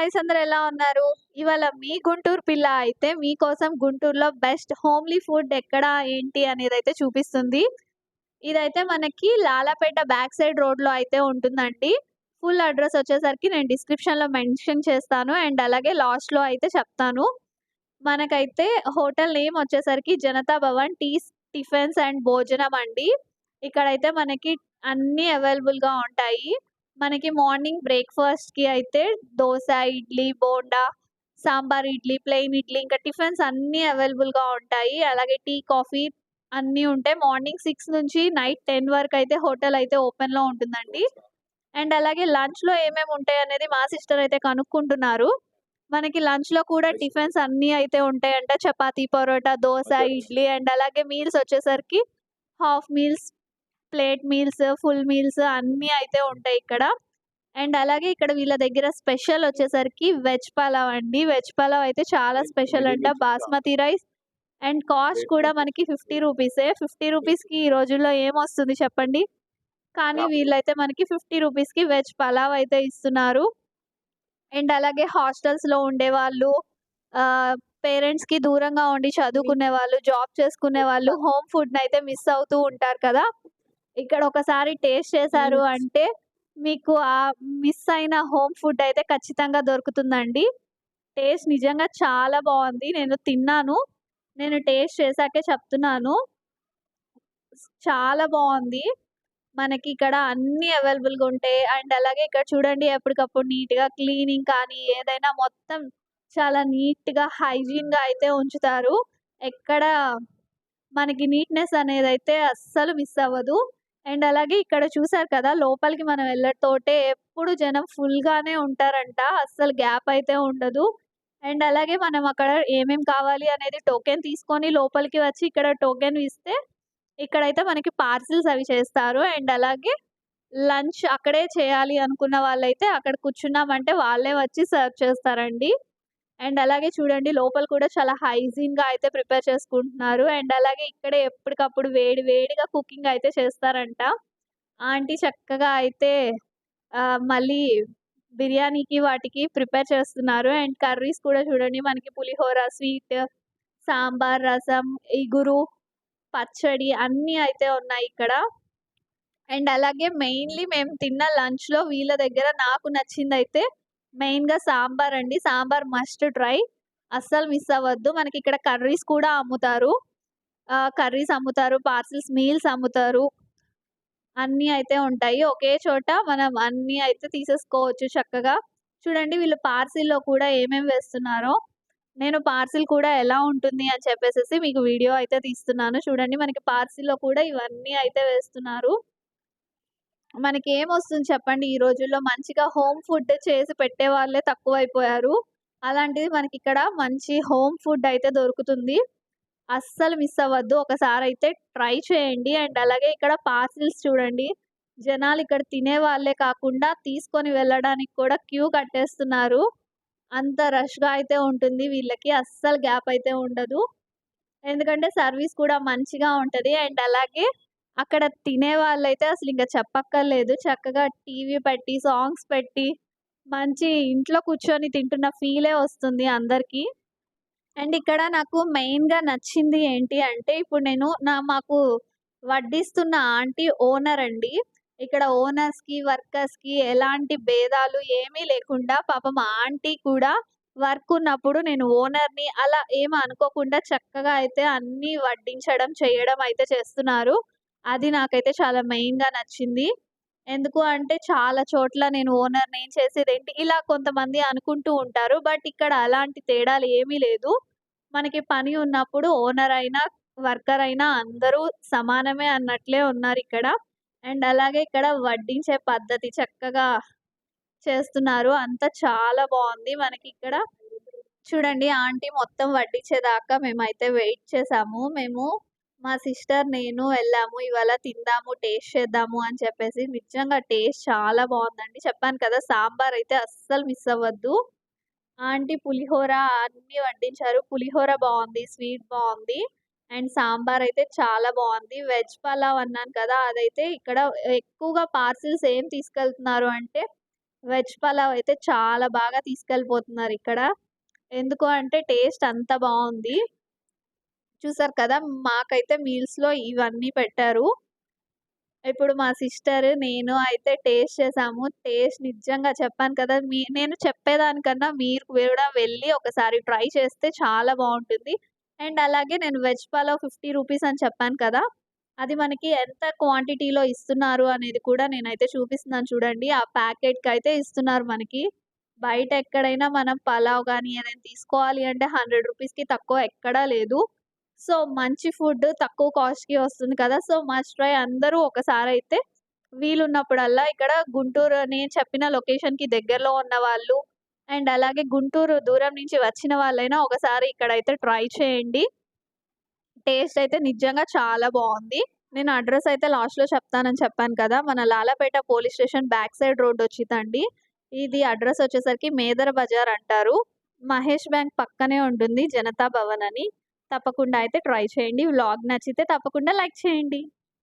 Guys అందరు ఎలా ఉన్నారు? ఇవాళ మీ గుంటూరు పిల్ల అయితే మీకోసం గుంటూరులో బెస్ట్ హోమ్‌లీ ఫుడ్ ఎక్కడ, ఏంటి అనేది అయితే చూపిస్తుంది. ఇదైతే మనకి లాలాపేట బ్యాక్ సైడ్ రోడ్‌లో అయితే ఉంటుందండి. ఫుల్ అడ్రస్ వచ్చేసరికి నేను డిస్క్రిప్షన్‌లో మెన్షన్ చేస్తాను. అండ్ అలాగే లాస్ట్‌లో అయితే చెప్తాను. మనకైతే హోటల్ నేమ్ వచ్చేసరికి Janata Bhavan teas, tiffins and భోజనం అండి. ఇక్కడైతే మనకి అన్నీ అవైలబుల్‌గా ఉంటాయి. మనకి మార్నింగ్ బ్రేక్‌ఫాస్ట్‌కి అయితే దోస, ఇడ్లీ, బోండా, సాంబార్ ఇడ్లీ, ప్లెయిన్ ఇడ్లీ ఇంకా టిఫిన్స్ అన్నీ అవైలబుల్‌గా ఉంటాయి. అలాగే టీ, కాఫీ అన్నీ ఉంటాయి. మార్నింగ్ 6 నుంచి నైట్ 10 వరకు అయితే హోటల్ అయితే ఓపెన్‌లో ఉంటుందండి. అండ్ అలాగే లంచ్‌లో ఏమేమి ఉంటాయి అనేది మా సిస్టర్ అయితే కనుక్కుంటున్నారు. మనకి లంచ్‌లో కూడా టిఫిన్స్ అన్నీ అయితే ఉంటాయంట. చపాతీ, పరోటా, దోస, ఇడ్లీ అండ్ అలాగే మీల్స్ వచ్చేసరికి half meals, plate meals, full meals అన్నీ అయితే ఉంటాయి ఇక్కడ. అండ్ అలాగే ఇక్కడ వీళ్ళ దగ్గర స్పెషల్ వచ్చేసరికి వెజ్ పలావ్ అండి. వెజ్ పలావ్ అయితే చాలా స్పెషల్ అంట. బాస్మతి రైస్ అండ్ కాస్ట్ కూడా మనకి 50 రూపీసే. 50 రూపీస్‌కి ఈ రోజుల్లో ఏమొస్తుంది చెప్పండి? కానీ! వీళ్ళైతే మనకి 50 రూపీస్‌కి వెజ్ పలావ్ అయితే ఇస్తున్నారు. అండ్ అలాగే హాస్టల్స్‌లో ఉండేవాళ్ళు, ఆహ్, పేరెంట్స్‌కి దూరంగా ఉండి చదువుకునే వాళ్ళు, జాబ్ చేసుకునే వాళ్ళు హోమ్ ఫుడ్‌నైతే మిస్ అవుతూ ఉంటారు కదా! ఇక్కడ ఒకసారి టేస్ట్ చేశారు అంటే మీకు ఆ మిస్ అయిన హోమ్ ఫుడ్ అయితే ఖచ్చితంగా దొరుకుతుందండి. టేస్ట్ నిజంగా చాలా బావుంది. నేను తిన్నాను. నేను టేస్ట్ చేశాకే చెప్తున్నాను. చాలా బావుంది. మనకి ఇక్కడ అన్నీ అవైలబుల్‌గా ఉంటాయి. అండ్ అలాగే ఇక్కడ చూడండి ఎప్పటికప్పుడు నీట్‌గా క్లీనింగ్ కానీ ఏదైనా మొత్తం చాలా నీట్‌గా, హైజీన్‌గా అయితే ఉంచుతారు. ఎక్కడ మనకి నీట్‌నెస్ అనేదైతే అస్సలు మిస్ అవ్వదు. అండ్ అలాగే ఇక్కడ చూసారు కదా! లోపలికి మనం వెళ్ళటోటే ఎప్పుడు జనం ఫుల్‌గానే ఉంటారంట. అస్సలు గ్యాప్ అయితే ఉండదు. అండ్ అలాగే మనం అక్కడ ఏమేం కావాలి అనేది టోకెన్ తీసుకొని లోపలికి వచ్చి ఇక్కడ టోకెన్ ఇస్తే ఇక్కడైతే మనకి పార్సిల్స్ అవి చేస్తారు. అండ్ అలాగే లంచ్ అక్కడే చేయాలి అనుకున్న వాళ్ళైతే అక్కడ కూర్చున్నామంటే వాళ్ళే వచ్చి సర్వ్ చేస్తారండి. అండ్ అలాగే చూడండి లోపల కూడా చాలా హైజీన్‌గా అయితే ప్రిపేర్ చేసుకుంటున్నారు. అండ్ అలాగే ఇక్కడ ఎప్పటికప్పుడు వేడి వేడిగా కుకింగ్ అయితే చేస్తారంట. ఆంటీ చక్కగా అయితే మళ్ళీ బిర్యానీకి వాటికి ప్రిపేర్ చేస్తున్నారు. అండ్ కర్రీస్ కూడా చూడండి మనకి పులిహోర, స్వీట్, సాంబార్, రసం, ఇగురు, పచ్చడి అన్నీ అయితే ఉన్నాయి ఇక్కడ. అండ్ అలాగే మెయిన్‌లీ మేము తిన్న లంచ్‌లో వీళ్ళ దగ్గర నాకు నచ్చింది అయితే మెయిన్‌గా సాంబార్ అండి. Sambar must try. అస్సలు మిస్ అవ్వద్దు. మనకి ఇక్కడ కర్రీస్ కూడా అమ్ముతారు. కర్రీస్ అమ్ముతారు. పార్సిల్స్ మీల్స్ అమ్ముతారు. అన్నీ అయితే ఉంటాయి. ఒకే చోట మనం అన్నీ అయితే తీసేసుకోవచ్చు చక్కగా. చూడండి వీళ్ళు పార్సిల్‌లో కూడా ఏమేమి వేస్తున్నారో. నేను పార్సిల్ కూడా ఎలా ఉంటుంది అని చెప్పేసేసి మీకు వీడియో అయితే తీస్తున్నాను. చూడండి మనకి పార్సిల్‌లో కూడా ఇవన్నీ అయితే వేస్తున్నారు. మనకేమొస్తుంది చెప్పండి ఈ రోజుల్లో మంచిగా హోమ్ ఫుడ్ చేసి పెట్టే వాళ్ళే తక్కువైపోయారు. అలాంటిది మనకి ఇక్కడ మంచి హోమ్ ఫుడ్ అయితే దొరుకుతుంది. అస్సలు మిస్ అవ్వద్దు. ఒకసారి అయితే ట్రై చేయండి. అండ్ అలాగే ఇక్కడ పార్సిల్స్ చూడండి. జనాలు ఇక్కడ తినే వాళ్ళే కాకుండా తీసుకొని వెళ్ళడానికి కూడా క్యూ కట్టేస్తున్నారు. అంత రష్‌గా అయితే ఉంటుంది వీళ్ళకి. అస్సలు గ్యాప్ అయితే ఉండదు. ఎందుకంటే సర్వీస్ కూడా మంచిగా ఉంటుంది అండ్ అలాగే అక్కడ తినే వాళ్ళైతే అసలు ఇంకా చెప్పక్కర్లేదు. చక్కగా టీవీ పెట్టి, సాంగ్స్ పెట్టి మంచి ఇంట్లో కూర్చొని తింటున్న ఫీలే వస్తుంది అందరికీ అండ్ ఇక్కడ నాకు మెయిన్‌గా నచ్చింది ఏంటి అంటే ఇప్పుడు నేను నా మాకు వడ్డిస్తున్న ఆంటీ ఓనర్ అండి. ఇక్కడ ఓనర్స్‌కి, వర్కర్స్‌కి ఎలాంటి భేదాలు ఏమీ లేకుండా పాపం ఆంటీ కూడా వర్క్ ఉన్నప్పుడు నేను ఓనర్‌ని అలా ఏమి అనుకోకుండా చక్కగా అయితే అన్నీ వడ్డించడం, చేయడం అయితే చేస్తున్నారు. అది నాకైతే చాలా మెయిన్‌గా నచ్చింది. ఎందుకు అంటే చాలా చోట్ల నేను ఓనర్ నేను చేసేదేంటి ఇలా కొంతమంది అనుకుంటూ ఉంటారు. బట్ ఇక్కడ అలాంటి తేడాలు ఏమీ లేదు. మనకి పని ఉన్నప్పుడు ఓనర్ అయినా, వర్కర్ అయినా అందరూ సమానమే అన్నట్లే ఉన్నారు ఇక్కడ అండ్ అలాగే ఇక్కడ వడ్డించే పద్ధతి చక్కగా చేస్తున్నారు. అంతా చాలా బాగుంది మనకి ఇక్కడ చూడండి ఆంటీ మొత్తం వడ్డించేదాకా మేమైతే వెయిట్ చేసాము. మేము మా సిస్టర్, నేను వెళ్ళాము. ఇవాళ తిందాము, టేస్ట్ చేద్దాము అని చెప్పేసి. నిజంగా టేస్ట్ చాలా బాగుందండి చెప్పాను కదా! సాంబార్ అయితే అస్సలు మిస్ అవ్వద్దు. ఆంటీ పులిహోర అన్నీ వడ్డించారు. పులిహోర బాగుంది స్వీట్ బాగుంది అండ్ సాంబార్ అయితే చాలా బాగుంది వెజ్ పలావ్ అన్నాను కదా! అదైతే ఇక్కడ ఎక్కువగా పార్సిల్స్ ఏం తీసుకెళ్తున్నారు అంటే వెజ్ పలావ్ అయితే చాలా బాగా తీసుకెళ్ళిపోతున్నారు ఇక్కడ. ఎందుకు అంటే టేస్ట్ అంత బాగుంది చూసారు కదా! మాకైతే మీల్స్‌లో ఇవన్నీ పెట్టారు. ఇప్పుడు మా సిస్టర్, నేను అయితే టేస్ట్ చేసాము. టేస్ట్ నిజంగా చెప్పాను కదా! మీ నేను చెప్పేదానికన్నా మీరు కూడా వెళ్ళి ఒకసారి ట్రై చేస్తే చాలా బాగుంటుంది అండ్ అలాగే నేను వెజ్ పలావ్ 50 రూపీస్ అని చెప్పాను కదా! అది మనకి ఎంత క్వాంటిటీలో ఇస్తున్నారు అనేది కూడా నేనైతే చూపిస్తున్నాను చూడండి. ఆ ప్యాకెట్కి అయితే ఇస్తున్నారు మనకి. బయట ఎక్కడైనా మనం పలావ్ కానీ ఏదైనా తీసుకోవాలి అంటే 100 రూపీస్‌కి తక్కువ ఎక్కడా లేదు. సో, మంచి ఫుడ్ తక్కువ కాస్ట్‌కి వస్తుంది కదా! సో, మస్ట్ ట్రై అందరూ ఒకసారి అయితే వీలున్నప్పుడల్లా ఇక్కడ గుంటూరు నేను చెప్పిన లొకేషన్‌కి దగ్గరలో ఉన్న వాళ్ళు అండ్ అలాగే గుంటూరు దూరం నుంచి వచ్చిన వాళ్ళైనా ఒకసారి ఇక్కడైతే ట్రై చేయండి. టేస్ట్ అయితే నిజంగా చాలా బాగుంది నేను అడ్రస్ అయితే లాస్ట్‌లో చెప్తానని చెప్పాను కదా! మన Lalapet police station back side road వచ్చిందండి ఇది అడ్రస్ వచ్చేసరికి మేదర్ బజార్ అంటారు. మహేష్ బ్యాంక్ పక్కనే ఉంటుంది జనతా భవన్ అని. తప్పకుండా అయితే ట్రై చేయండి. వ్లాగ్ నచ్చితే తప్పకుండా లైక్ చేయండి.